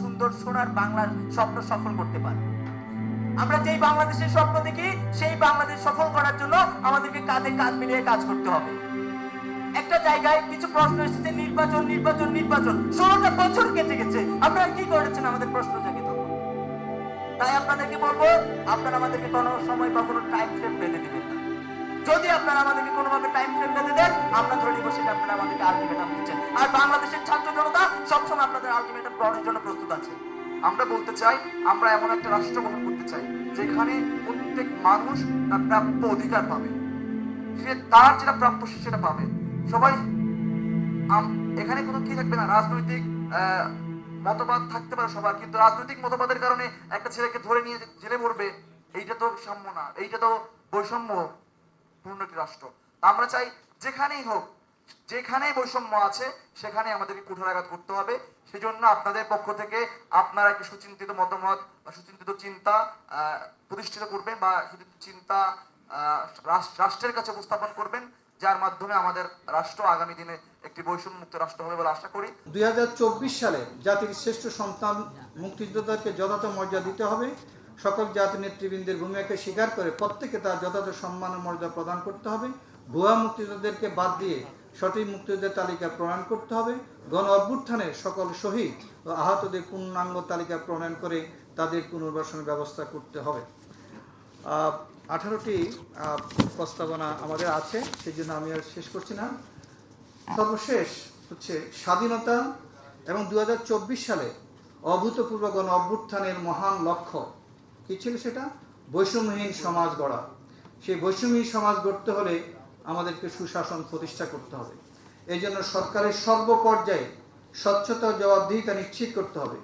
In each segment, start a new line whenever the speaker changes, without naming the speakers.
সুন্দর সোনার বাংলার স্বপ্ন সফল করতে পারব আমরা যেই বাংলাদেশের স্বপ্ন দেখি, সেই বাংলাদেশ সফল করার জন্য আমাদেরকে কাঁধে কাঁধ মিলিয়ে কাজ করতে হবে। একটা জায়গায় কিছু প্রশ্ন এসেছে, নির্বাচন নির্বাচন নির্বাচন। ষোলোটা বছর কেটে গেছে। আপনারা কি করেছেন আমাদের প্রশ্ন জাগে তখন? তাই আপনাদেরকে বলব, আপনারা আমাদেরকে কোনো সময় বা কোনো টাইম ফ্রেম বেঁধে দিবেন না। যদি আপনারা আমাদেরকে কোনোভাবে টাইম ফ্রেম বেঁধে দেন, আমরা ধরে নিব সেটা আপনারা আমাদেরকে আর বাংলাদেশের ছাত্র জনতা সবসময় আপনাদের আলটিমেটাম গ্রহণের জন্য প্রস্তুত আছে।
আমরা বলতে চাই, আমরা এমন একটা রাষ্ট্র গঠন করতে চাই, যেখানে প্রত্যেক মানুষ তার প্রাপ্য অধিকার পাবে। সে তার যেটা প্রাপ্য সেটা পাবে। সবাই এখানে কোনো কি থাকবে না, রাজনৈতিক মতবাদ থাকতে পারে সবার, কিন্তু রাজনৈতিক মতবাদের কারণে একটা ছেলেকে ধরে নিয়ে জেলে মরবে, এইটা তো সাম্য না, এইটা তো বৈষম্য পূর্ণ একটি রাষ্ট্র। আমরা চাই যেখানেই হোক যেখানেই বৈষম্য আছে সেখানে আমাদেরকে কুঠারাঘাত করতে হবে। সেজন্য আপনাদের পক্ষ থেকে আপনারা একটি সুচিন্তিত মতামত বা সুচিন্তিত চিন্তা প্রতিষ্ঠিত করবেন বা চিন্তা রাষ্ট্রের কাছে উপস্থাপন করবেন, যার মাধ্যমে আমাদের রাষ্ট্র আগামী দিনে একটি বৈষম্য মুক্ত রাষ্ট্র হবে বলে আশা করি।
দুই হাজার চব্বিশ সালে জাতির শ্রেষ্ঠ সন্তান মুক্তিযোদ্ধাকে যথাযথ মর্যাদা দিতে হবে। সকল জাতি নেতৃবৃন্দের ভূমিকাকে স্বীকার করে প্রত্যেকে তার যথাযথ সম্মান ও মর্যাদা প্রদান করতে হবে। ভুয়া মুক্তিযোদ্ধাদেরকে বাদ দিয়ে সঠিক মুক্তিযোদ্ধার তালিকা প্রণয়ন করতে হবে। গণ অভ্যুত্থানের সকল শহীদ ও আহতদের পূর্ণাঙ্গ তালিকা প্রণয়ন করে তাদের পুনর্বাসনের ব্যবস্থা করতে হবে। আঠারোটি প্রস্তাবনা আমাদের আছে সেই জন্য আমি আর শেষ করছি না। সর্বশেষ হচ্ছে স্বাধীনতা এবং দু হাজার চব্বিশ সালে অভূতপূর্ব গণ অভ্যুত্থানের মহান লক্ষ্য কি ছিল সেটা? বৈষম্যহীন সমাজ গড়া। সেই বৈষম্যহীন সমাজ গড়তে হলে আমাদেরকে সুশাসন প্রতিষ্ঠা করতে হবে। এই জন্য সরকারের সর্বপর্যায়ে স্বচ্ছতা ও জবাবদিহিতা নিশ্চিত করতে হবে।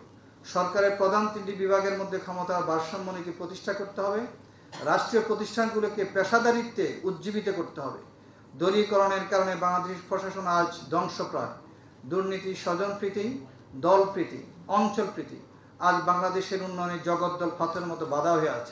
সরকারের প্রধান তিনটি বিভাগের মধ্যে ক্ষমতার ভারসাম্য নীতি প্রতিষ্ঠা করতে হবে। রাষ্ট্রীয় প্রতিষ্ঠানগুলোকে পেশাদারিত্বে উজ্জীবিত করতে হবে। দলীয়করণের কারণে বাংলাদেশ প্রশাসন আজ ধ্বংসপ্রায়। দুর্নীতি, স্বজনপ্রীতি, দলপ্রীতি, অঞ্চলপ্রীতি, আজ বাংলাদেশের উন্নয়নে জগদ্দল পাথরের মতো বাধা হয়ে আছে।